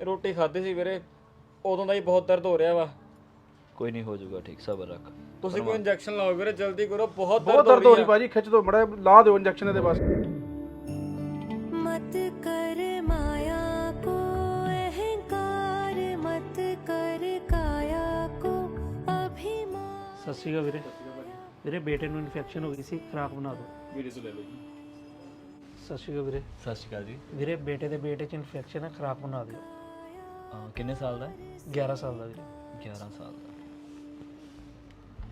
ਰੋਟੀ ਖਾਧੀ ਸੀ ਵੀਰੇ ਉਦੋਂ ਦਾ ਹੀ ਬਹੁਤ ਦਰਦ ਹੋ ਰਿਹਾ ਵਾ ਕੋਈ ਨਹੀਂ ਹੋ ਜਾਊਗਾ ਠੀਕ ਸਬਰ ਰੱਖ ਤੁਸੀਂ ਕੋਈ ਇੰਜੈਕਸ਼ਨ ਲਾਓ ਵੀਰੇ ਜਲਦੀ ਕਰੋ ਬਹੁਤ ਬਹੁਤ ਦਰਦ ਦਰਦ ਹੋ ਰਹੀ ਭਾਜੀ ਖਿੱਚ ਦੋ ਮੜਾ ਲਾ ਦਿਓ ਇੰਜੈਕਸ਼ਨ ਇਹਦੇ ਬਸ मत कर माया को अहंकार मत कर काया को अभिमान ਸਤਿ ਸ਼੍ਰੀ ਅਕਾਲ ਵੀਰੇ ਵੀਰੇ ਬੇਟੇ ਨੂੰ ਇਨਫੈਕਸ਼ਨ ਹੋ ਗਈ ਸੀ ਖਰਾਕ ਬਣਾ ਦਿਓ ਵੀਰੇ ਤੋਂ ਲੈ ਲਓ ਜੀ ਸਤਿ ਸ਼੍ਰੀ ਅਕਾਲ ਵੀਰੇ ਸਤਿ ਸ਼੍ਰੀ ਅਕਾਲ ਜੀ ਵੀਰੇ ਬੇਟੇ ਦੇ ਬੇਟੇ 'ਚ ਇਨਫੈਕਸ਼ਨ ਹੈ ਖਰਾਕ ਬਣਾ ਦਿਓ ਅਹ ਕਿੰਨੇ ਸਾਲ ਦਾ ਹੈ 11 ਸਾਲ ਦਾ ਵੀਰੇ 11 ਸਾਲ ਦਾ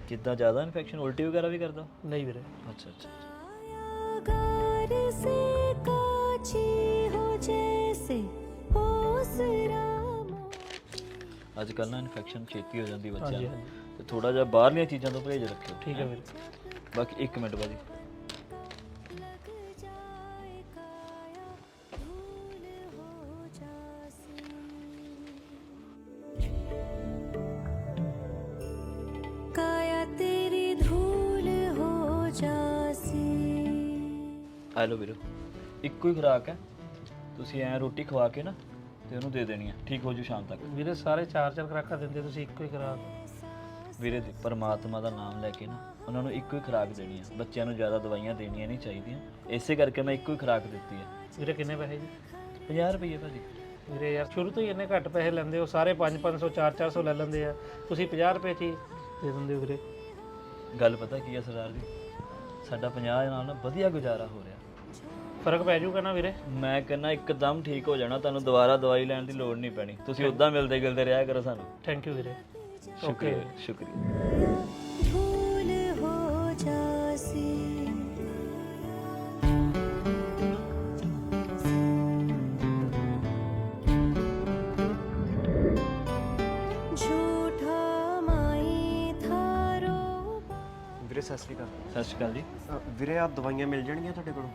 ਕਿੱਦਾਂ ਜ਼ਿਆਦਾ ਇਨਫੈਕਸ਼ਨ ਉਲਟੀ ਵਗੈਰਾ ਵੀ ਕਰਦਾ ਨਹੀਂ ਵੀਰੇ ਅੱਛਾ ਅੱਛਾ कायागार से काची हो जैसे ओसरा ਅੱਜ ਕੱਲ੍ਹ ਨਾ ਇਨਫੈਕਸ਼ਨ ਛੇਤੀ ਹੋ ਜਾਂਦੀ ਬੱਚਿਆਂ ਹਾਂਜੀ ਨੂੰ ਹਾਂਜੀ ਤੇ ਥੋੜਾ ਜਿਹਾ ਬਾਹਰਲੀਆਂ ਚੀਜ਼ਾਂ ਤੋਂ ਪਰਹੇਜ਼ ਰੱਖਿਓ ਠੀਕ ਹੈ ਹੈਂ? ਵੀਰੇ ਬਾਕੀ 1 ਮਿੰਟ ਬਾਜੀ ਆ ਲਓ ਵੀਰੋ ਇੱਕੋ ਹੀ ਖੁਰਾਕ ਹੈ। ਤੁਸੀਂ ਐ ਰੋਟੀ ਖਵਾ ਕੇ ਨਾ ਤੇ ਉਹਨੂੰ ਦੇ ਦੇਣੀ ਹੈ। ਠੀਕ ਹੋ ਜੂ ਸ਼ਾਮ ਤੱਕ। ਵੀਰੇ ਸਾਰੇ ਚਾਰ ਚਾਰ ਖਰਾਕਾਂ ਦਿੰਦੇ ਤੁਸੀਂ ਇੱਕੋ ਹੀ ਖਰਾਕ। ਵੀਰੇ ਦੀ ਪਰਮਾਤਮਾ ਦਾ ਨਾਮ ਲੈ ਕੇ ਨਾ ਉਹਨਾਂ ਨੂੰ ਇੱਕੋ ਹੀ ਖੁਰਾਕ ਦੇਣੀ ਹੈ। ਬੱਚਿਆਂ ਨੂੰ ਜ਼ਿਆਦਾ ਦਵਾਈਆਂ ਦੇਣੀਆਂ ਨਹੀਂ ਚਾਹੀਦੀਆਂ। ਇਸੇ ਕਰਕੇ ਮੈਂ ਇੱਕੋ ਹੀ ਖੁਰਾਕ ਦਿੱਤੀ ਹੈ। ਵੀਰੇ ਕਿੰਨੇ ਪੈਸੇ ਜੀ? 50 ਰੁਪਏ ਭਾਜੀ। ਵੀਰੇ ਯਾਰ ਸ਼ੁਰੂ ਤੋਂ ਹੀ ਇੰਨੇ ਘੱਟ ਪੈਸੇ ਲੈਂਦੇ ਹੋ। ਸਾਰੇ 5 500 4 400 ਲੈ ਲੈਂਦੇ ਆ। ਤੁਸੀਂ 50 ਰੁਪਏ 'ਚ ਹੀ ਦੇ ਦਿੰਦੇ ਹੋ ਵੀਰੇ। ਗੱਲ ਪਤਾ ਕੀ ਹੈ ਸਰਦਾਰ ਜੀ? ਸਾਡਾ 50 ਨਾਲ ਨਾ ਵਧੀਆ ਗੁਜ਼ਾਰਾ ਹੋ ਰਿਹਾ। ਫਰਕ ਪੈ ਜਾਊਗਾ ਨਾ ਵੀਰੇ ਮੈਂ ਕਹਿੰਦਾ ਇੱਕਦਮ ਠੀਕ ਹੋ ਜਾਣਾ ਤੁਹਾਨੂੰ ਦੁਬਾਰਾ ਦਵਾਈ ਲੈਣ ਦੀ ਲੋੜ ਨਹੀਂ ਪੈਣੀ ਤੁਸੀਂ ਉਦਾਂ ਮਿਲਦੇ ਗਿਲਦੇ ਰਿਹਾ ਕਰੋ ਸਾਨੂੰ ਥੈਂਕ ਯੂ ਵੀਰੇ ਸ਼ੁਕਰੀਆ ਸ਼ੁਕਰੀਆ धूल हो जासी झूठा माई थारो ਵੀਰੇ ਸਤਿ ਸ਼੍ਰੀ ਅਕਾਲ ਸਤਿ ਸ਼੍ਰੀ ਅਕਾਲ ਜੀ ਅ, ਵੀਰੇ ਆ ਦਵਾਈਆਂ ਮਿਲ ਜਾਣਗੀਆਂ ਤੁਹਾਡੇ ਕੋਲੋਂ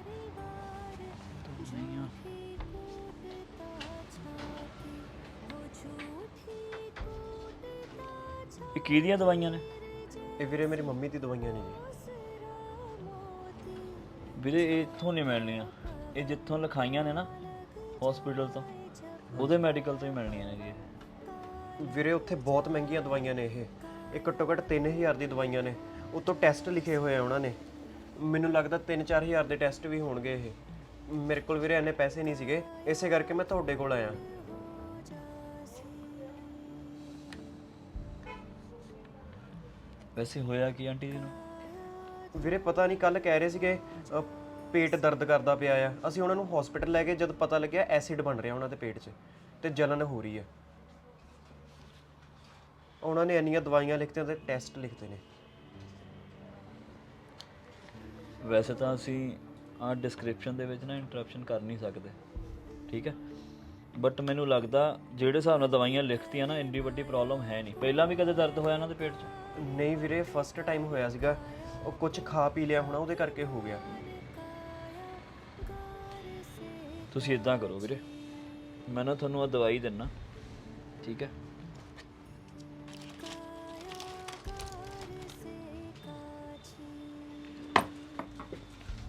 ਇਹ ਕੀ ਦੀਆਂ ਦਵਾਈਆਂ ਨੇ? ਇਹ ਵੀਰੇ ਮੇਰੀ ਮੰਮੀ ਦੀ ਦਵਾਈਆਂ ਨੇ ਜੀ। ਵੀਰੇ ਇਹ ਇੱਥੋਂ ਨਹੀਂ ਮਿਲਣੀਆਂ। ਇਹ ਜਿੱਥੋਂ ਲਿਖਾਈਆਂ ਨੇ ਨਾ ਹਸਪੀਟਲ ਤੋਂ ਉਹਦੇ ਮੈਡੀਕਲ ਤੋਂ ਹੀ ਮਿਲਣੀਆਂ ਨੇ ਜੀ ਇਹ। ਵੀਰੇ ਉੱਥੇ ਬਹੁਤ ਮਹਿੰਗੀਆਂ ਦਵਾਈਆਂ ਨੇ ਇਹ। ਇਹ ਘੱਟੋ ਘੱਟ 3000 ਦੀ ਦਵਾਈਆਂ ਨੇ। ਉੱਤੋਂ ਟੈਸਟ ਲਿਖੇ ਹੋਏ ਆ ਉਹਨਾਂ ਨੇ। ਮੈਨੂੰ ਲੱਗਦਾ 3-4000 ਦੇ ਟੈਸਟ ਵੀ ਹੋਣਗੇ ਇਹ। ਮੇਰੇ ਕੋਲ ਵੀਰੇ ਇੰਨੇ ਪੈਸੇ ਨਹੀਂ ਸੀਗੇ। ਇਸੇ ਕਰਕੇ ਮੈਂ ਤੁਹਾਡੇ ਕੋਲ ਆਇਆ। ਵੈਸੇ ਹੋਇਆ ਕੀ ਆਂਟੀ ਜੀ ਨੂੰ? ਵੀਰੇ ਪਤਾ ਨਹੀਂ ਕੱਲ ਕਹਿ ਰਹੇ ਸੀਗੇ ਅ, ਪੇਟ ਦਰਦ ਕਰਦਾ ਪਿਆ ਆ। ਅਸੀਂ ਉਹਨਾਂ ਨੂੰ ਹਸਪੀਟਲ ਲੈ ਗਏ ਜਦ ਪਤਾ ਲੱਗਿਆ ਐਸਿਡ ਬਣ ਰਿਹਾ ਉਹਨਾਂ ਦੇ ਪੇਟ 'ਚ ਤੇ ਜਲਨ ਹੋ ਰਹੀ ਹੈ ਉਹਨਾਂ ਨੇ ਇੰਨੀਆਂ ਦਵਾਈਆਂ ਲਿਖਤੀਆਂ ਤੇ ਟੈਸਟ ਲਿਖਤੇ ਨੇ। ਵੈਸੇ ਤਾਂ ਅਸੀਂ ਆ ਡਿਸਕ੍ਰਿਪਸ਼ਨ ਦੇ ਵਿੱਚ ਨਾ ਇੰਟਰਪਸ਼ਨ ਕਰ ਨਹੀਂ ਸਕਦੇ ਠੀਕ ਹੈ? ਬਟ ਮੈਨੂੰ ਲੱਗਦਾ ਜਿਹੜੇ ਹਿਸਾਬ ਨਾਲ ਦਵਾਈਆਂ ਲਿਖਤੀਆਂ ਨਾ ਇੰਨੀ ਵੱਡੀ ਪ੍ਰੋਬਲਮ ਹੈ ਨਹੀਂ। ਪਹਿਲਾਂ ਵੀ ਕਦੇ ਦਰਦ ਹੋਇਆ ਇਹਨਾਂ ਦੇ ਪੇਟ 'ਚ? ਨਹੀਂ ਵੀਰੇ ਫਸਟ ਟਾਈਮ ਹੋਇਆ ਸੀਗਾ। ਉਹ ਕੁਝ ਖਾ ਪੀ ਲਿਆ ਹੋਣਾ, ਉਹਦੇ ਕਰਕੇ ਹੋ ਗਿਆ। ਤੁਸੀਂ ਇਦਾਂ ਕਰੋ ਵੀਰੇ। ਮੈਂ ਨਾ ਤੁਹਾਨੂੰ ਆ ਦਵਾਈ ਦਿੰਨਾ, ਠੀਕ ਹੈ?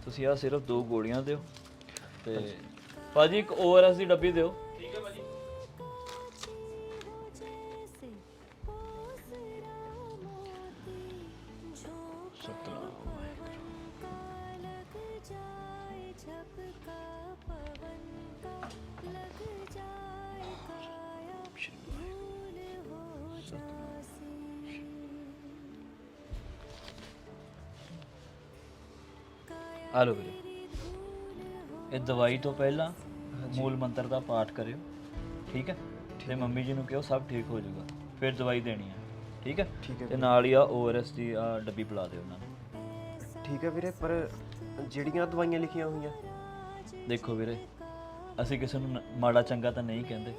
ਤੁਸੀਂ ਆ ਸਿਰਫ ਦੋ ਗੋਲੀਆਂ ਦਿਓ ਤੇ ਭਾਜੀ ਇੱਕ ਓਆਰਐਸ ਦੀ ਡੱਬੀ ਦਿਓ। ਆ ਲਓ ਵੀਰੇ। ਇਹ ਦਵਾਈ ਤੋਂ ਪਹਿਲਾਂ ਮੂਲ ਮੰਤਰ ਦਾ ਪਾਠ ਕਰਿਓ ਠੀਕ ਹੈ? ਤੇ ਮੰਮੀ ਜੀ ਨੂੰ ਕਿਹੋ ਸਭ ਠੀਕ ਹੋ ਜਾਊਗਾ ਫਿਰ ਦਵਾਈ ਦੇਣੀ ਹੈ ਠੀਕ ਹੈ? ਠੀਕ ਹੈ ਤੇ ਨਾਲ ਹੀ ਆ ਓਆਰਐਸ ਦੀ ਆ ਡੱਬੀ ਪਿਲਾ ਦਿਓ ਉਹਨਾਂ ਨੂੰ। ਠੀਕ ਹੈ ਵੀਰੇ ਪਰ ਜਿਹੜੀਆਂ ਦਵਾਈਆਂ ਲਿਖੀਆਂ ਹੋਈਆਂ। ਦੇਖੋ ਵੀਰੇ ਅਸੀਂ ਕਿਸੇ ਨੂੰ ਨ- ਮਾੜਾ ਚੰਗਾ ਤਾਂ ਨਹੀਂ ਕਹਿੰਦੇ।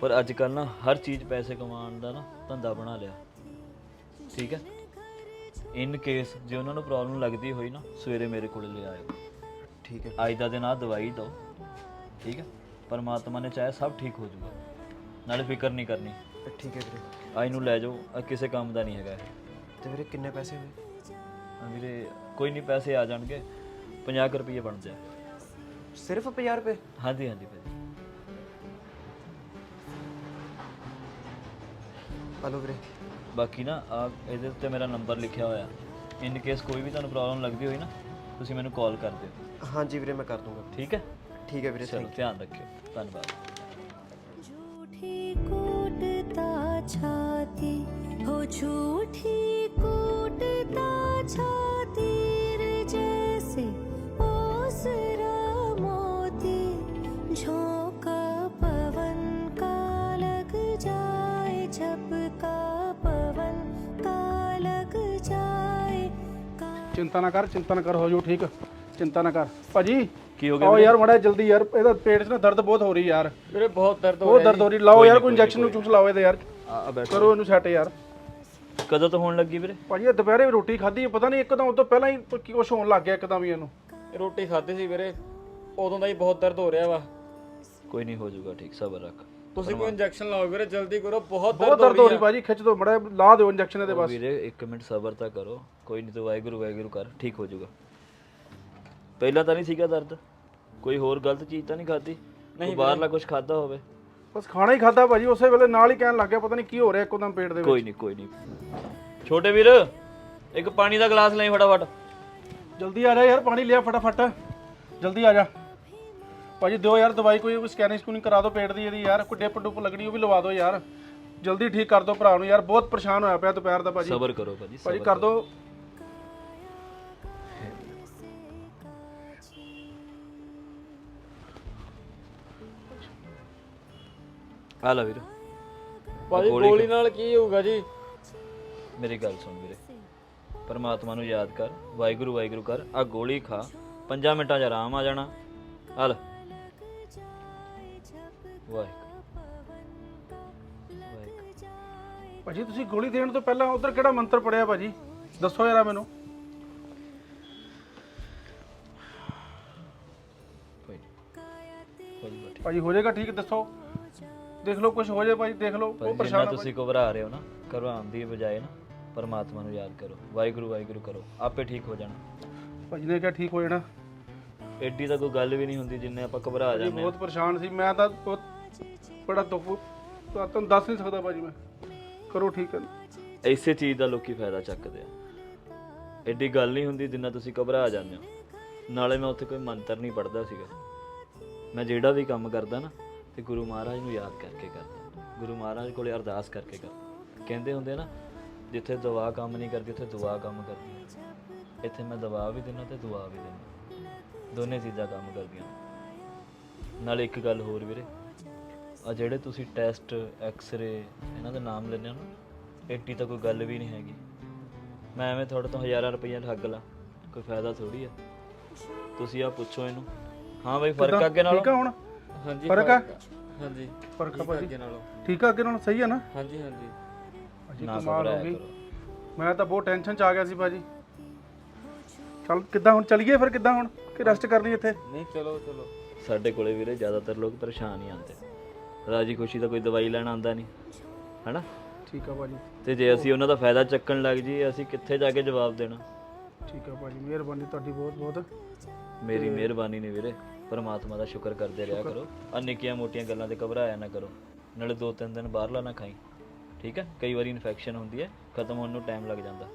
ਪਰ ਅੱਜ ਕੱਲ ਨਾ ਹਰ ਚੀਜ਼ ਪੈਸੇ ਕਮਾਉਣ ਦਾ ਨਾ ਧੰਦਾ ਬਣਾ ਲਿਆ। ਠੀਕ ਹੈ? ਇਨ ਕੇਸ ਜੇ ਉਹਨਾਂ ਨੂੰ ਪ੍ਰੋਬਲਮ ਲੱਗਦੀ ਹੋਈ ਨਾ ਸਵੇਰੇ ਮੇਰੇ ਕੋਲ ਲੈ ਆਇਓ। ਠੀਕ ਹੈ। ਅੱਜ ਦਾ ਦਿਨ ਆ ਦਵਾਈ ਦਿਓ ਠੀਕ ਹੈ? ਪਰਮਾਤਮਾ ਨੇ ਚਾਹਿਆ ਸਭ ਠੀਕ ਹੋ ਜਾਊਗਾ। ਨਾਲੇ ਫਿਕਰ ਨਹੀਂ ਕਰਨੀ। ਠੀਕ ਹੈ ਵੀਰੇ। ਅੱਜ ਨੂੰ ਲੈ ਜਾਓ ਕਿਸੇ ਕੰਮ ਦਾ ਨਹੀਂ ਹੈਗਾ ਇਹ। ਤੇ ਵੀਰੇ ਕਿੰਨੇ ਪੈਸੇ ਹੋਏ? ਆਹ ਵੀਰੇ ਕੋਈ ਨਹੀਂ ਪੈਸੇ ਆ ਜਾਣਗੇ। 50 ਰੁਪਏ ਬਣ ਜਾ ਸਿਰਫ 50 ਰੁਪਏ? ਹਾਂਜੀ ਹਾਂਜੀ ਭਾਜੀ। ਹਲੋ ਵੀਰੇ। ਬਾਕੀ ਨਾ ਆ ਇਹਦੇ ਉੱਤੇ ਮੇਰਾ ਨੰਬਰ ਲਿਖਿਆ ਹੋਇਆ ਇਨ ਕੇਸ ਕੋਈ ਵੀ ਤੁਹਾਨੂੰ ਪ੍ਰੋਬਲਮ ਲੱਗਦੀ ਹੋਈ ਨਾ ਤੁਸੀਂ ਮੈਨੂੰ ਕਾਲ ਕਰ ਦਿਓ ਹਾਂਜੀ ਵੀਰੇ ਮੈਂ ਕਰ ਦੂੰਗਾ ਠੀਕ ਹੈ ਠੀਕ ਹੈ ਵੀਰੇ ਚਲੋ ਧਿਆਨ ਰੱਖਿਓ ਧੰਨਵਾਦ झूठी कूटता छाती हो झूठी कूटता छाती ਚਿੰਤਾ ਨਾ ਕਰ ਚਿੰਤਾ ਨਾ ਕਰ ਹੋ ਜਾਊ ਠੀਕ। ਚਿੰਤਾ ਨਾ ਕਰ। ਭਾਜੀ ਕੀ ਹੋ ਗਿਆ ਆਓ ਯਾਰ ਮੜਾ ਜਲਦੀ ਯਾਰ ਇਹਦਾ ਪੇਟ 'ਚ ਨਾ ਦਰਦ ਬਹੁਤ ਹੋ ਰਹੀ ਯਾਰ। ਵੀਰੇ ਬਹੁਤ ਦਰਦ ਹੋ ਬਹੁਤ ਰਿਹਾ ਦਰਦ ਹੋ ਰਹੀ। ਲਾਓ ਯਾਰ ਕੋਈ ਇੰਜੈਕਸ਼ਨ ਨੂੰ ਚੂਸ ਲਾਓ ਇਹਦੇ ਯਾਰ। ਆ ਆ ਬੈਠੋ। ਕਰੋ ਇਹਨੂੰ ਸੈੱਟ ਯਾਰ। ਕਦੋਂ ਤੋਂ ਹੋਣ ਲੱਗੀ ਵੀਰੇ? ਭਾਜੀ ਇਹ ਦੁਪਹਿਰੇ ਵੀ ਰੋਟੀ ਖਾਧੀ ਪਤਾ ਨਹੀਂ ਇੱਕਦਮ ਉਹ ਤੋਂ ਪਹਿਲਾਂ ਹੀ ਕੀ ਕੁਛ ਹੋਣ ਲੱਗ ਗਿਆ ਇੱਕਦਮ ਹੀ ਇਹਨੂੰ। ਜੀ। ਰੋਟੀ ਖਾਧੀ ਸੀ ਵੀਰੇ। ਉਦੋਂ ਦਾ ਹੀ ਬਹੁਤ ਦਰਦ ਹੋ ਰਿਹਾ ਵਾ। ਕੋਈ ਨਹੀਂ ਹੋ ਜਾਊਗਾ ਠੀਕ ਸਬਰ ਰੱਖ। ਤੁਸੀਂ ਕੋਈ ਇੰਜੈਕਸ਼ਨ ਲਾਓ ਵੀਰੇ ਜਲਦੀ ਕਰੋ ਬਹੁਤ ਬਹੁਤ ਦਰਦ ਹੋ ਰਹੀ ਭਾਜੀ ਖਿੱਚ ਦੋ ਮੜਾ ਲਾ ਦਿਓ ਇੰਜੈਕਸ਼ਨ ਇਹਦੇ ਬਸ। ਵੀਰੇ 1 ਮਿੰਟ ਸਬਰ ਤਾਂ ਕਰੋ। ਕੋਈ ਨਹੀਂ ਤੂੰ ਵਾਹਿਗੁਰੂ ਵਾਹਿਗੁਰੂ ਕਰ ਠੀਕ ਹੋ ਜਾਊਗਾ। ਪਹਿਲਾਂ ਤਾਂ ਨਹੀਂ ਸੀਗਾ ਦਰਦ। ਕੋਈ ਹੋਰ ਗਲਤ ਚੀਜ਼ ਤਾਂ ਨਹੀਂ ਖਾਧੀ? ਨਹੀਂ ਬਾਹਰਲਾ ਕੁਝ ਖਾਦਾ ਹੋਵੇ? ਬਸ ਖਾਣਾ ਹੀ ਖਾਦਾ ਭਾਜੀ ਉਸੇ ਵੇਲੇ ਨਾਲ ਹੀ ਕਹਿਣ ਲੱਗ ਗਿਆ ਪਤਾ ਨਹੀਂ ਕੀ ਹੋ ਰਿਹਾ ਇੱਕਦਮ ਪੇਟ ਦੇ ਵਿੱਚ। ਕੋਈ ਨਹੀਂ ਕੋਈ ਨਹੀਂ। ਛੋਟੇ ਵੀਰ ਇੱਕ ਪਾਣੀ ਦਾ ਗਲਾਸ ਲੈ ਫਟਾਫਟ। ਜਲਦੀ ਆ ਜਾ ਯਾਰ ਪਾਣੀ ਲਿਆ ਫਟਾਫਟ। ਜਲਦੀ ਆ ਜਾ। ਭਾਜੀ ਦਿਓ ਯਾਰ ਦਵਾਈ ਕੋਈ ਸਕੈਨਿੰਗ ਸਕੂਨਿੰਗ ਕਰਾ ਦਿਓ ਪੇਟ ਦੀ ਇਹਦੀ ਯਾਰ ਕੋਈ ਡਿਪ ਡੁਪ ਲੱਗਣੀ ਉਹ ਵੀ ਲਵਾ ਦਿਓ ਯਾਰ। ਜਲਦੀ ਠੀਕ ਕਰ ਦਿਓ ਭਰਾ ਨੂੰ ਯਾਰ ਬਹੁਤ ਪਰੇਸ਼ਾਨ ਹੋਇਆ ਪਿਆ ਦੁਪਹਿਰ ਦਾ ਭਾਜੀ। ਸਬਰ ਕਰੋ ਭਾਜੀ ਭਾਜੀ ਸਬਰ ਕਰ ਦਿਓ। ਆ ਲੈ ਵੀਰ। ਭਾਜੀ ਗੋਲੀ ਨਾਲ ਕੀ ਹੋਊਗਾ ਜੀ? ਮੇਰੀ ਗੱਲ ਸੁਣ ਵੀਰੇ। ਪਰਮਾਤਮਾ ਨੂੰ ਯਾਦ ਕਰ ਵਾਹਿਗੁਰੂ ਵਾਹਿਗੁਰੂ ਕਰ ਆ ਗੋਲੀ ਖਾ 5 ਮਿੰਟਾਂ 'ਚ ਆਰਾਮ ਆ ਜਾਣਾ। ਆ ਲੈ ਵਾਹਿਗੁਰੂ। ਭਾਜੀ ਤੁਸੀਂ ਗੋਲੀ ਦੇਣ ਤੋਂ ਪਹਿਲਾਂ ਉਧਰ ਕਿਹੜਾ ਮੰਤਰ ਪੜਿਆ ਭਾਜੀ? ਦੱਸੋ ਯਾਰ ਮੈਨੂੰ। ਕੋਈ ਨਹੀਂ ਕੋਈ ਨਹੀਂ ਭਾਜੀ ਹੋ ਜਾਏਗਾ ਠੀਕ ਦੱਸੋ। ਦੇਖ ਲਓ ਕੁਝ ਹੋ ਜਾਏ ਭਾਜੀ ਦੇਖ ਲਓ ਉਹ ਜਿੰਨਾ ਪਰੇਸ਼ਾਨ ਆ ਤੁਸੀਂ ਘਬਰਾ ਰਹੇ ਹੋ ਨਾ ਘਬਰਾਉਣ ਦੀ ਬਜਾਏ ਨਾ ਪਰਮਾਤਮਾ ਨੂੰ ਯਾਦ ਕਰੋ। ਵਾਹਿਗੁਰੂ ਵਾਹਿਗੁਰੂ ਕਰੋ ਆਪੇ ਠੀਕ ਹੋ ਜਾਣਾ। ਭਾਜੀ ਨੇ ਕਿਹਾ ਠੀਕ ਹੋ ਜਾਣਾ। ਐਡੀ ਤਾਂ ਕੋਈ ਗੱਲ ਵੀ ਨਹੀਂ ਹੁੰਦੀ ਜਿੰਨੇ ਆਪਾਂ ਘਬਰਾ ਭਾਜੀ ਜਾਂਦੇ ਹਾਂ। ਬਹੁਤ ਪਰੇਸ਼ਾਨ ਸੀ ਮੈਂ ਤਾਂ ਬਹੁਤ ਬੜਾ ਦੁੱਖ ਤਾਂ ਤੁਹਾਨੂੰ ਦੱਸ ਨਹੀਂ ਸਕਦਾ ਭਾਜੀ ਮੈਂ। ਕਰੋ ਠੀਕ ਹੈ। ਇਸੇ ਚੀਜ਼ ਦਾ ਲੋਕੀ ਫਾਇਦਾ ਚੱਕਦੇ ਆ। ਐਡੀ ਗੱਲ ਨਹੀਂ ਹੁੰਦੀ ਜਿੰਨਾ ਤੁਸੀਂ ਘਬਰਾ ਜਾਂਦੇ ਹੋ। ਨਾਲੇ ਮੈਂ ਉੱਥੇ ਕੋਈ ਮੰਤਰ ਨਹੀਂ ਪੜਦਾ ਸੀਗਾ। ਮੈਂ ਜਿਹੜਾ ਵੀ ਕੰਮ ਕਰਦਾ ਨਾ, ਤੇ ਗੁਰੂ ਮਹਾਰਾਜ ਨੂੰ ਯਾਦ ਕਰਕੇ ਕਰਦਾ। ਗੁਰੂ ਮਹਾਰਾਜ ਕੋਲੇ ਅਰਦਾਸ ਕਰਕੇ ਕਰਦਾ। ਕਹਿੰਦੇ ਹੁੰਦੇ ਨਾ, ਜਿੱਥੇ ਦੁਆ ਕੰਮ ਨਹੀਂ ਕਰਦੀ, ਉੱਥੇ ਦੁਆ ਕੰਮ ਕਰਦੀ ਹੈ ਇੱਥੇ ਮੈਂ ਦਵਾ ਵੀ ਦਿੰਦਾ ਤੇ ਦੁਆ ਵੀ ਦਿੰਦਾ। ਦੋਨੇ ਚੀਜ਼ਾਂ ਕੰਮ ਕਰਦੀਆਂ ਨਾਲੇ ਇੱਕ ਗੱਲ ਹੋਰ ਵੀਰੇ ਆ ਜਿਹੜੇ ਤੁਸੀਂ ਟੈਸਟ ਐਕਸ-ਰੇ ਇਹਨਾਂ ਦੇ ਨਾਮ ਲੈਂਦੇ ਹੋ ਨਾ ਏਟੀ ਤਾਂ ਕੋਈ ਗੱਲ ਵੀ ਨਹੀਂ ਹੈਗੀ। ਮੈਂ ਐਵੇਂ ਤੁਹਾਡੇ ਤੋਂ ਹਜ਼ਾਰਾਂ ਰੁਪਈਆ ਠੱਗ ਲਾ ਕੋਈ ਫਾਇਦਾ ਥੋੜੀ ਆ। ਤੁਸੀਂ ਆ ਪੁੱਛੋ ਇਹਨੂੰ। ਹਾਂ ਬਈ ਫ਼ਰਕ ਆ ਅੱਗੇ ਨਾਲੋਂ? ਠੀਕ ਆ ਹੁਣ? ਹਾਂਜੀ ਫ਼ਰਕ ਆ? ਹਾਂਜੀ ਫ਼ਰਕ ਆ ਠੀਕ ਆ ਭਾਜੀ। ਅੱਗੇ ਨਾਲੋਂ। ਠੀਕ ਆ ਅੱਗੇ ਨਾਲ? ਸਹੀ ਆ ਨਾ? ਹਾਂਜੀ ਹਾਂਜੀ। ਨਾ ਕਮਾਲ ਹੋ ਘਬਰਾਇਆ ਗਈ। ਕਰੋ। ਮੈਂ ਤਾਂ ਬਹੁਤ ਟੈਨਸ਼ਨ ਚ ਆ ਗਿਆ ਸੀ ਭਾਜੀ। ਚੱਲ ਕਿੱਦਾਂ ਹੁਣ? ਚੱਲੀਏ ਫਿਰ ਕਿੱਦਾਂ ਹੁਣ? ਕਿ ਰੈਸਟ ਕਰ ਲਈ ਇੱਥੇ? ਨਹੀਂ ਚਲੋ ਚਲੋ। ਸਾਡੇ ਕੋਲੇ ਵੀਰੇ ਜ਼ਿਆਦਾਤਰ ਲੋਕ ਪਰੇਸ਼ਾਨ ਹੀ ਆਉਂਦੇ ਰਾਜੀ ਖੁਸ਼ੀ ਦਾ ਕੋਈ ਦਵਾਈ ਲੈਣ ਆਉਂਦਾ ਨਹੀਂ। ਹੈਨਾ? ਠੀਕ ਆ ਭਾਜੀ। ਤੇ ਜੇ ਅਸੀਂ ਉਹਨਾਂ ਦਾ ਫਾਇਦਾ ਚੱਕਣ ਲੱਗ ਜੀ ਅਸੀਂ ਕਿੱਥੇ ਜਾ ਕੇ ਜਵਾਬ ਦੇਣਾ? ਠੀਕ ਆ ਭਾਜੀ ਮਿਹਰਬਾਨੀ ਤੁਹਾਡੀ ਬਹੁਤ ਬਹੁਤ। ਮੇਰੀ ਮਿਹਰਬਾਨੀ ਨੇ ਵੀਰੇ। ਪਰਮਾਤਮਾ ਦਾ ਸ਼ੁਕਰ ਕਰਦੇ ਰਿਹਾ ਕਰੋ। ਆ ਨਿੱਕੀਆਂ ਮੋਟੀਆਂ ਗੱਲਾਂ ਤੇ ਘਬਰਾਇਆ ਨਾ ਕਰੋ। ਨਾਲੇ ਦੋ ਤਿੰਨ ਦਿਨ ਬਾਹਰਲਾ ਨਾ ਖਾਈ। ਠੀਕ ਹੈ ਕਈ ਵਾਰੀ ਇਨਫੈਕਸ਼ਨ ਹੁੰਦੀ ਹੈ ਖਤਮ ਹੋਣ ਨੂੰ ਟਾਈਮ ਲੱਗ ਜਾਂਦਾ।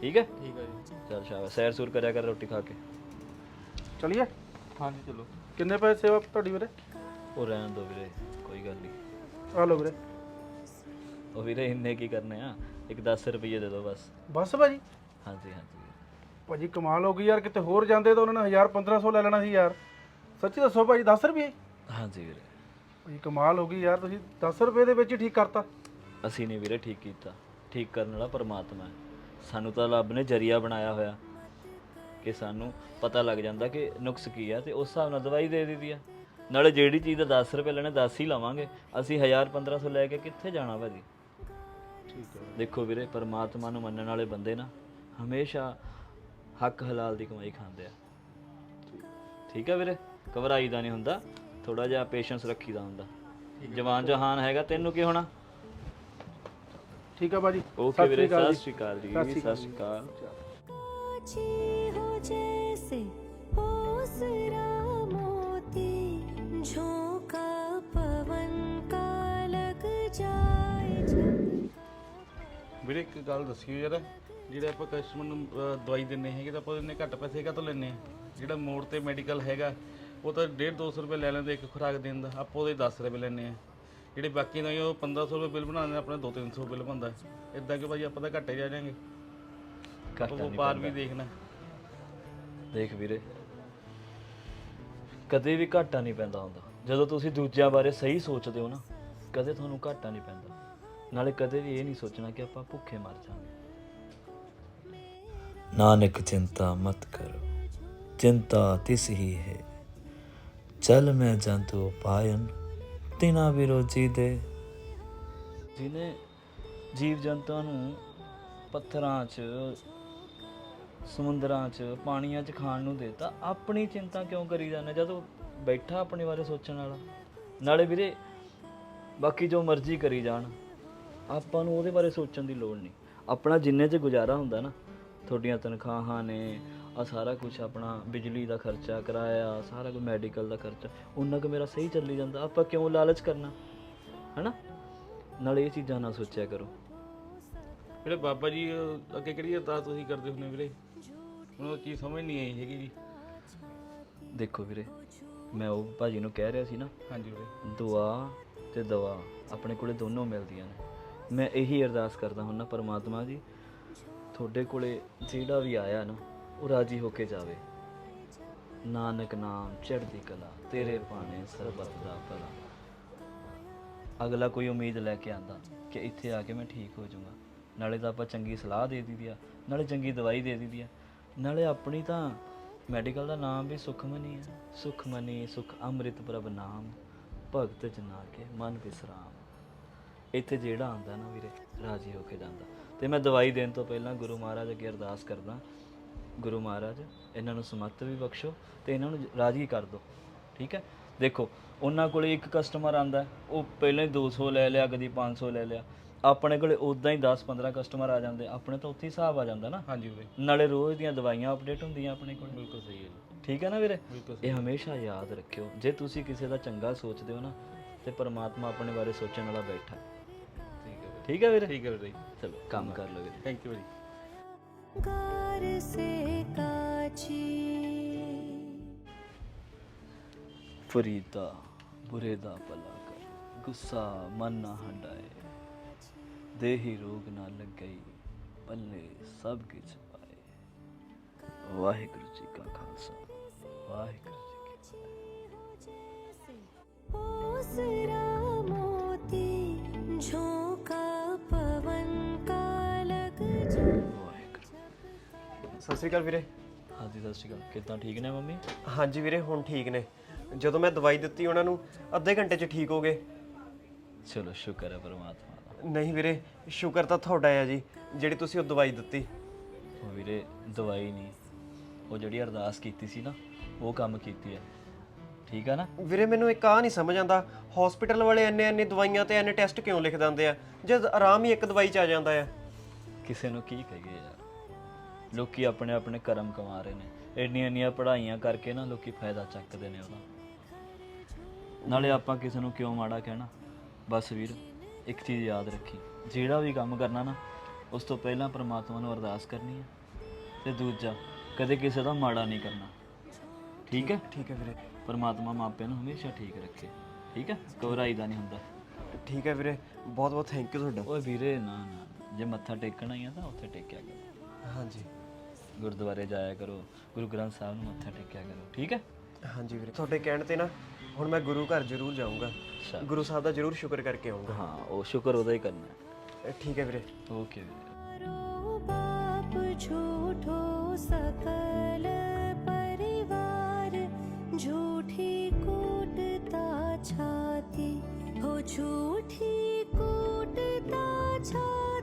ਠੀਕ ਹੈ ਠੀਕ ਆ ਜੀ। ਚਲ ਸ਼ਾਬਾਸ਼। ਸੈਰ ਸੂਰ ਕਰਿਆ ਕਰ ਰੋਟੀ ਖਾ ਕੇ। ਚਲਿਏ? ਹਾਂਜੀ ਚਲੋ। ਕਿੰਨੇ ਪੈਸੇ ਸੇਵਾ ਤੁਹਾਡੀ ਵੀਰੇ? ਉਹ ਰਹਿਣ ਦੋ ਵੀਰੇ। ਕੋਈ ਗੱਲ ਨਹੀਂ। ਆ ਲਓ ਵੀਰੇ। ਉਹ ਵੀਰੇ ਇੰਨੇ ਕੀ ਕਰਨੇ ਆ? ਇੱਕ 10 ਰੁਪਏ ਦੇ ਦਿਓ ਬਸ। ਬਸ ਭਾਜੀ। ਹਾਂਜੀ ਹਾਂਜੀ। ਭਾਜੀ ਕਮਾਲ ਹੋ ਗਈ ਯਾਰ ਕਿਤੇ ਹੋਰ ਜਾਂਦੇ ਤਾਂ ਉਹਨਾਂ ਨੇ 1000 1500 ਲੈ ਲੈਣਾ ਸੀ ਯਾਰ। ਸੱਚੀ ਦੱਸੋ ਭਾਜੀ 10 ਰੁਪਏ ਹਾਂਜੀ ਵੀਰੇ। ਭਾਜੀ ਕਮਾਲ ਹੋ ਗਈ ਯਾਰ ਤੁਸੀਂ 10 ਰੁਪਏ ਦੇ ਵਿੱਚ ਹੀ ਠੀਕ ਕਰਤਾ। ਅਸੀਂ ਨੇ ਵੀਰੇ ਠੀਕ ਕੀਤਾ। ਠੀਕ ਕਰਨ ਵਾਲਾ ਪਰਮਾਤਮਾ ਹੈ। ਸਾਨੂੰ ਤਾਂ ਰੱਬ ਨੇ ਜਰੀਆ ਬਣਾਇਆ ਹੋਇਆ ਕਿ ਸਾਨੂੰ ਪਤਾ ਲੱਗ ਜਾਂਦਾ ਕਿ ਨੁਕਸ ਕੀ ਹੈ ਤੇ ਉਸ ਹਿਸਾਬ ਨਾਲ ਦਵਾਈ ਦੇ ਦਿੱਤੀ ਆ। ਨਾਲੇ ਜਿਹੜੀ ਚੀਜ਼ ਦਾ 10 ਰੁਪਏ ਲੈਣੇ 10 ਹੀ ਲਵਾਂਗੇ। ਅਸੀਂ 1000 1500 ਲੈ ਕੇ ਕਿੱਥੇ ਜਾਣਾ ਭਾਜੀ? ਠੀਕ ਹੈ। ਦੇਖੋ ਵੀਰੇ ਪਰਮਾਤਮਾ ਨੂੰ ਮੰਨਣ ਵਾਲੇ ਬੰਦੇ ਨਾ ਹਮੇਸ਼ਾ ਹੱਕ ਹਲਾਲ ਦੀ ਕਮਾਈ ਖਾਂਦੇ ਆ। ਠੀਕ ਹੈ ਵੀਰੇ ਘਬਰਾਈ ਦਾ ਨਹੀਂ ਹੁੰਦਾ ਥੋੜਾ ਜਿਹਾ ਪੇਸ਼ੈਂਸ ਰੱਖੀ ਦਾ ਹੁੰਦਾ। ਜਵਾਨ ਜਹਾਨ ਹੈਗਾ ਤੈਨੂੰ ਕੀ ਹੋਣਾ? ਠੀਕ ਆ ਭਾਜੀ। ਓਕੇ ਵੀਰੇ ਸਤਿ ਸ਼੍ਰੀ ਅਕਾਲ ਜੀ ਸਤਿ ਸ਼੍ਰੀ ਅਕਾਲ ਜੀ। ਹੋ ਜੈਸੇ ਹੋ ਸਰਾ ਵੀਰੇ ਇੱਕ ਗੱਲ ਦੱਸਿਓ ਯਾਰ ਜਿਹੜੇ ਆਪਾਂ ਕਸਟਮਰ ਨੂੰ ਅਹ, ਦਵਾਈ ਦਿੰਨੇ ਹੈਗੇ ਤਾਂ ਆਪਾਂ ਇੰਨੇ ਘੱਟ ਪੈਸੇ ਕਾਹਤੋਂ ਲੈਨੇ ਆ ਜਿਹੜਾ ਮੋੜ ਤੇ ਮੈਡੀਕਲ ਹੈਗਾ ਉਹ ਤਾਂ 1.5 200 ਰੁਪਏ ਲੈ ਲੈਂਦੇ ਇੱਕ ਖੁਰਾਕ ਦੇਣ ਦਾ ਆਪਾਂ ਉਹਦੇ 10 ਰੁਪਏ ਲੈਨੇ ਆ ਜਿਹੜੇ ਬਾਕੀ ਦਾ ਉਹ 1500 ਰੁਪਏ ਬਿੱਲ ਬਣਾਉਂਦੇ ਆਪਣੇ 2 300 ਬਿੱਲ ਬਣਦਾ। ਇਦਾਂ ਕਿ ਭਾਜੀ ਆਪਾਂ ਤਾਂ ਘੱਟੇ ਜਾ ਜਾਾਂਗੇ। ਘਾਟਾ ਉਹ ਨਹੀਂ ਵਪਾਰ ਵੀ ਦੇਖਣਾ। ਦੇਖ ਵੀਰੇ ਕਦੇ ਵੀ ਘਾਟਾ ਨਹੀਂ ਪੈਂਦਾ ਹੁੰਦਾ। ਜਦੋਂ ਤੁਸੀਂ ਦੂਜਿਆਂ ਬਾਰੇ ਸਹੀ ਸੋਚਦੇ ਹੋ ਨਾ ਕਦੇ ਤੁਹਾਨੂੰ ਘਾਟਾ ਨਹੀਂ ਪੈਂਦਾ। ਨਾਲੇ ਕਦੇ ਵੀ ਇਹ ਨਹੀਂ ਸੋਚਣਾ ਕਿ ਆਪਾਂ ਭੁੱਖੇ ਮਰ ਜਾਵਾਂਗੇ। ਨਾਨਕ ਚਿੰਤਾ ਮਤ ਕਰੋ। ਚਿੰਤਾ ਤਿਸ ਹੀ ਹੈ। ਚਲ ਮੈਂ ਜੰਤੂ ਪਾਇਨ ਤਿਨਾ ਵਿਰੋਜੀ ਦੇ। ਜਿਹਨੇ ਜੀਵ ਜੰਤਾਂ ਨੂੰ ਪੱਥਰਾਂ 'ਚ ਸਮੁੰਦਰਾਂ 'ਚ ਪਾਣੀਆਂ 'ਚ ਖਾਣ ਨੂੰ ਦੇਤਾ ਆਪਣੀ ਚਿੰਤਾ ਕਿਉਂ ਕਰੀ ਜਾਂਦਾ? ਜਦੋਂ ਬੈਠਾ ਆਪਣੇ ਬਾਰੇ ਸੋਚਣ ਵਾਲਾ। ਨਾਲੇ ਵੀਰੇ ਬਾਕੀ ਜੋ ਮਰਜ਼ੀ ਕਰੀ ਜਾਣ। ਆਪਾਂ ਨੂੰ ਉਹਦੇ ਬਾਰੇ ਸੋਚਣ ਦੀ ਲੋੜ ਨਹੀਂ। ਆਪਣਾ ਜਿੰਨੇ 'ਚ ਗੁਜ਼ਾਰਾ ਹੁੰਦਾ ਨਾ ਤੁਹਾਡੀਆਂ ਤਨਖਾਹਾਂ ਨੇ ਆ ਸਾਰਾ ਕੁਝ ਆਪਣਾ ਬਿਜਲੀ ਦਾ ਖਰਚਾ ਕਿਰਾਇਆ ਸਾਰਾ ਕੁਝ ਮੈਡੀਕਲ ਦਾ ਖਰਚਾ ਉਹਨਾਂ ਕੁ ਮੇਰਾ ਸਹੀ ਚੱਲੀ ਜਾਂਦਾ। ਆਪਾਂ ਕਿਉਂ ਲਾਲਚ ਕਰਨਾ? ਹੈਨਾ? ਨਾਲੇ ਇਹ ਚੀਜ਼ਾਂ ਨਾ ਸੋਚਿਆ ਕਰੋ। ਵੀਰੇ ਬਾਬਾ ਜੀ ਅਹ, ਅੱਗੇ ਕਿਹੜੀ ਅਰਦਾਸ ਤੁਸੀਂ ਕਰਦੇ ਹੁੰਦੇ ਵੀਰੇ? ਮੈਨੂੰ ਉਹ ਚੀਜ਼ ਸਮਝ ਨਹੀਂ ਆਈ ਹੈਗੀ ਜੀ। ਦੇਖੋ ਵੀਰੇ ਮੈਂ ਉਹ ਭਾਜੀ ਨੂੰ ਕਹਿ ਰਿਹਾ ਸੀ ਨਾ ਹਾਂਜੀ ਵੀਰੇ। ਦੁਆ ਤੇ ਦਵਾ ਆਪਣੇ ਕੋਲੇ ਦੋਨੋਂ ਮਿਲਦੀਆਂ ਨੇ। ਮੈਂ ਇਹੀ ਅਰਦਾਸ ਕਰਦਾ ਹੁੰਦਾ ਪਰਮਾਤਮਾ ਜੀ, ਤੁਹਾਡੇ ਕੋਲੇ ਜਿਹੜਾ ਵੀ ਆਇਆ ਨਾ, ਉਹ ਰਾਜੀ ਹੋ ਕੇ ਜਾਵੇ। ਨਾਨਕ ਨਾਮ, ਚੜ੍ਹਦੀ ਕਲਾ, ਤੇਰੇ ਬਾਣੇ ਸਰਬਤ ਦਾ ਭਲਾ। ਅਗਲਾ ਕੋਈ ਉਮੀਦ ਲੈ ਕੇ ਆਂਦਾ ਕਿ ਇੱਥੇ ਆ ਕੇ ਮੈਂ ਠੀਕ ਹੋ ਜਾਊਂਗਾ। ਨਾਲੇ ਤਾਂ ਆਪਾਂ ਚੰਗੀ ਸਲਾਹ ਦੇ ਦਿੱਤੀ ਆ, ਨਾਲੇ ਚੰਗੀ ਦਵਾਈ ਦੇ ਦਿੱਤੀ ਆ। ਨਾਲੇ ਆਪਣੀ ਤਾਂ ਮੈਡੀਕਲ ਦਾ ਨਾਮ ਵੀ ਸੁਖਮਨੀ ਹੈ ਸੁਖਮਨੀ, ਸੁਖ ਅੰਮ੍ਰਿਤ ਪ੍ਰਭ ਨਾਮ, ਭਗਤ ਜਨਾ ਕੇ ਮਨ ਵਿਸਰਾਮ ਇੱਥੇ ਜਿਹੜਾ ਆਂਦਾ ਨਾ ਵੀਰੇ ਰਾਜੀ ਹੋ ਕੇ ਜਾਂਦਾ। ਤੇ ਮੈਂ ਦਵਾਈ ਦੇਣ ਤੋਂ ਪਹਿਲਾਂ ਗੁਰੂ ਮਹਾਰਾਜ ਅੱਗੇ ਅਰਦਾਸ ਕਰਦਾ ਗੁਰੂ ਮਹਾਰਾਜ ਇਹਨਾਂ ਨੂੰ ਸਮੱਤ ਵੀ ਬਖਸ਼ੋ ਤੇ ਇਹਨਾਂ ਨੂੰ ਰਾਜੀ ਕਰ ਦਿਓ ਠੀਕ ਹੈ? ਦੇਖੋ ਉਹਨਾਂ ਕੋਲੇ ਇੱਕ ਕਸਟਮਰ ਆਂਦਾ ਉਹ ਪਹਿਲਾਂ ਹੀ 200 ਲੈ ਲਿਆ ਕਦੀ 500 ਲੈ ਲਿਆ। ਆਪਣੇ ਕੋਲੇ ਉਦਾਂ ਹੀ 10 15 ਕਸਟਮਰ ਆ ਜਾਂਦੇ ਆਪਣੇ ਤਾਂ ਉੱਥੇ ਹੀ ਹਿਸਾਬ ਆ ਜਾਂਦਾ ਨਾ। ਹਾਂਜੀ ਵੀਰੇ। ਨਾਲੇ ਰੋਜ਼ ਦੀਆਂ ਦਵਾਈਆਂ ਅਪਡੇਟ ਹੁੰਦੀਆਂ ਆਪਣੇ ਕੋਲ। ਬਿਲਕੁਲ ਸਹੀ ਹੈ ਜੀ। ਠੀਕ ਹੈ ਨਾ ਵੀਰੇ? ਇਹ ਹਮੇਸ਼ਾ ਯਾਦ ਰੱਖਿਓ। ਜੇ ਤੁਸੀਂ ਕਿਸੇ ਦਾ ਚੰਗਾ ਸੋਚਦੇ ਹੋ ਨਾ ਤੇ ਪਰਮਾਤਮਾ ਆਪਣੇ ਬਾਰੇ ਸੋਚਣ ਵਾਲਾ ਬੈਠਾ। ਹੈ। ਠੀਕ ਹੈ ਵੀਰ? ਠੀਕ ਹੈ ਵੀਰ। ਚਲੋ ਕੰਮ ਕਰ ਲਓ ਵੀਰ। ਥੈਂਕ ਯੂ ਜੀ ਗਾਰ ਸੇ ਕਾਚੀ। ਫਰੀਦਾ ਬੁਰੇ ਦਾ ਭਲਾ ਕਰ। ਗੁੱਸਾ ਮਨ ਨਾ ਹਟਾਏ ਦੇਹੀ ਰੋਗ ਨਾ ਲੱਗਈ। ਪੱਲੇ ਸਭ ਕੁਝ ਪਾਏ। ਵਾਹਿਗੁਰੂ ਜੀ ਕਾ ਖਾਲਸਾ। ਵਾਹਿਗੁਰੂ ਜੀ ਕੀ ਫਤਿਹ। ਹੋ ਜੈਸੇ ਉਸ ਰਾਹ ਸਤਿ ਸ਼੍ਰੀ ਅਕਾਲ ਵੀਰੇ। ਹਾਂਜੀ ਸਤਿ ਸ਼੍ਰੀ ਅਕਾਲ। ਕਿੱਦਾਂ ਠੀਕ ਨੇ ਮੰਮੀ? ਹਾਂਜੀ ਵੀਰੇ ਹੁਣ ਠੀਕ ਨੇ। ਜਦੋਂ ਮੈਂ ਦਵਾਈ ਦਿੱਤੀ ਉਹਨਾਂ ਨੂੰ ਅੱਧੇ ਘੰਟੇ 'ਚ ਠੀਕ ਹੋ ਗਏ। ਚਲੋ ਸ਼ੁਕਰ ਹੈ ਪਰਮਾਤਮਾ ਦਾ। ਨਹੀਂ ਵੀਰੇ ਸ਼ੁਕਰ ਤਾਂ ਤੁਹਾਡਾ ਹੈ ਜੀ ਜਿਹੜੀ ਤੁਸੀਂ ਉਹ ਦਵਾਈ ਦਿੱਤੀ। ਉਹ ਵੀਰੇ ਦਵਾਈ ਨਹੀਂ। ਉਹ ਜਿਹੜੀ ਅਰਦਾਸ ਕੀਤੀ ਸੀ ਨਾ ਉਹ ਕੰਮ ਕੀਤੀ ਹੈ। ਠੀਕ ਆ ਨਾ? ਵੀਰੇ ਮੈਨੂੰ ਇੱਕ ਆ ਨਹੀਂ ਸਮਝ ਆਉਂਦਾ ਹਸਪੀਟਲ ਵਾਲੇ ਇੰਨੇ ਇੰਨੇ ਦਵਾਈਆਂ ਤੇ ਇੰਨੇ ਟੈਸਟ ਕਿਉਂ ਲਿਖ ਦਿੰਦੇ ਆ? ਜਦ ਆਰਾਮ ਹੀ ਇੱਕ ਦਵਾਈ 'ਚ ਆ ਜਾਂਦਾ ਆ। ਕਿਸੇ ਨੂੰ ਕੀ ਕਹੀਏ ਯਾਰ। ਲੋਕੀ ਆਪਣੇ ਆਪਣੇ ਕਰਮ ਕਮਾ ਰਹੇ ਨੇ। ਇੰਨੀਆਂ ਇੰਨੀਆਂ ਪੜ੍ਹਾਈਆਂ ਕਰਕੇ ਨਾ ਲੋਕੀ ਫਾਇਦਾ ਚੱਕਦੇ ਨੇ ਉਹਦਾ। ਨਾਲੇ ਆਪਾਂ ਕਿਸੇ ਨੂੰ ਕਿਉਂ ਮਾੜਾ ਕਹਿਣਾ? ਬਸ ਵੀਰ ਇੱਕ ਚੀਜ਼ ਯਾਦ ਰੱਖੀ। ਜਿਹੜਾ ਵੀ ਕੰਮ ਕਰਨਾ ਨਾ ਉਸ ਤੋਂ ਪਹਿਲਾਂ ਪ੍ਰਮਾਤਮਾ ਨੂੰ ਅਰਦਾਸ ਕਰਨੀ ਹੈ ਤੇ ਦੂਜਾ ਕਦੇ ਕਿਸੇ ਦਾ ਮਾੜਾ ਨਹੀਂ ਕਰਨਾ। ਠੀਕ ਹੈ? ਠੀਕ ਹੈ ਵੀਰੇ। ਪਰਮਾਤਮਾ ਮਾਪਿਆਂ ਨੂੰ ਹਮੇਸ਼ਾ ਠੀਕ ਰੱਖੇ। ਠੀਕ ਹੈ? ਘਬਰਾਈ ਦਾ ਨਹੀਂ ਹੁੰਦਾ। ਠੀਕ ਹੈ ਵੀਰੇ। ਬਹੁਤ ਬਹੁਤ ਥੈਂਕ ਯੂ ਤੁਹਾਡਾ। ਓਏ ਵੀਰੇ ਨਾ ਨਾ। ਜੇ ਮੱਥਾ ਟੇਕਣਾ ਹੀ ਆ ਤਾਂ ਉੱਥੇ ਟੇਕਿਆ ਕਰੋ। ਹਾਂਜੀ। ਗੁਰਦੁਆਰੇ ਜਾਇਆ ਕਰੋ ਗੁਰੂ ਗ੍ਰੰਥ ਸਾਹਿਬ ਨੂੰ ਮੱਥਾ ਟੇਕਿਆ ਕਰੋ ਠੀਕ ਹੈ ਹਾਂਜੀ ਵੀਰੇ ਤੁਹਾਡੇ ਕਹਿਣ ਤੇ ਨਾ ਹੁਣ ਮੈਂ ਗੁਰੂ ਘਰ ਜ਼ਰੂਰ ਜਾਊਂਗਾ ਅੱਛਾ। ਗੁਰੂ ਸਾਹਿਬ ਦਾ ਜ਼ਰੂਰ ਸ਼ੁਕਰ ਕਰਕੇ ਆਊਂਗਾ ਹਾਂ ਉਹ ਸ਼ੁਕਰ ਉਹਦਾ ਹੀ ਕਰਨਾ ਹੈ ਠੀਕ ਹੈ ਵੀਰੇ ਓਕੇ ਵੀਰੇ रो बाप झूठो सकल परिवार झूठी कूटता छाती हो झूठी कूटता छाती